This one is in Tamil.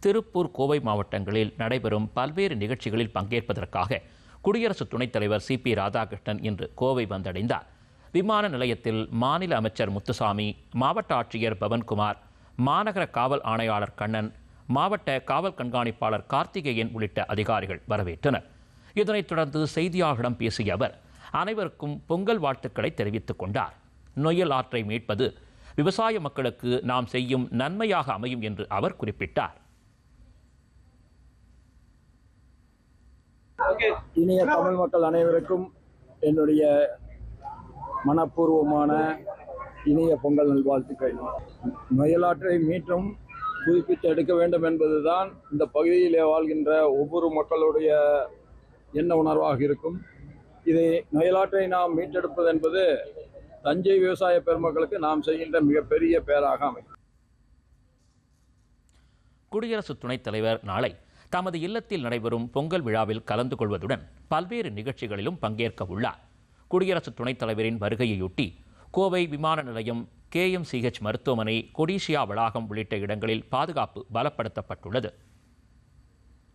திருப்பூர் கோவை மாவட்டங்களில் நடைபெறும் பல்வேறு நிகழ்ச்சிகளில் பங்கேற்பதற்காக குடியரசு துணைத் தலைவர் சி பி ராதாகிருஷ்ணன் இன்று கோவை வந்தடைந்தார். விமான நிலையத்தில் மாநில அமைச்சர் முத்துசாமி மாவட்ட ஆட்சியர் பவன்குமார் மாநகர காவல் ஆணையாளர் கண்ணன் மாவட்ட காவல் கண்காணிப்பாளர் கார்த்திகேயன் உள்ளிட்ட அதிகாரிகள் வரவேற்றனர். இதனைத் தொடர்ந்து செய்தியாளர்களிடம் பேசிய அவர் அனைவருக்கும் பொங்கல் வாழ்த்துக்களை தெரிவித்துக் கொண்டார். நொய்யல் ஆற்றை மீட்பது விவசாய மக்களுக்கு நாம் செய்யும் நன்மையாக அமையும் என்று அவர் குறிப்பிட்டார். இனிய தமிழ் மக்கள் அனைவருக்கும் என்னுடைய மனப்பூர்வமான இனிய பொங்கல் நல்வாழ்த்துக்கள். நொயலாற்றை மீண்டும் புதுப்பித்து எடுக்க வேண்டும் என்பதுதான் இந்த பகுதியிலே வாழ்கின்ற ஒவ்வொரு மக்களுடைய எண்ண உணர்வாக இருக்கும். இதை நொயலாற்றை நாம் மீட்டெடுப்பது என்பது தஞ்சை விவசாய பெருமக்களுக்கு நாம் செய்கின்ற மிகப்பெரிய பேராக அமையும். குடியரசு துணைத் தலைவர் நாளை தமது இல்லத்தில் நடைபெறும் பொங்கல் விழாவில் கலந்து கொள்வதுடன் பல்வேறு நிகழ்ச்சிகளிலும் பங்கேற்க உள்ளார். குடியரசு துணைத் தலைவரின் வருகையையொட்டி கோவை விமான நிலையம் கேஎம்சிஹெச் மருத்துவமனை கொடிசியா வளாகம் உள்ளிட்ட இடங்களில் பாதுகாப்பு பலப்படுத்தப்பட்டுள்ளது.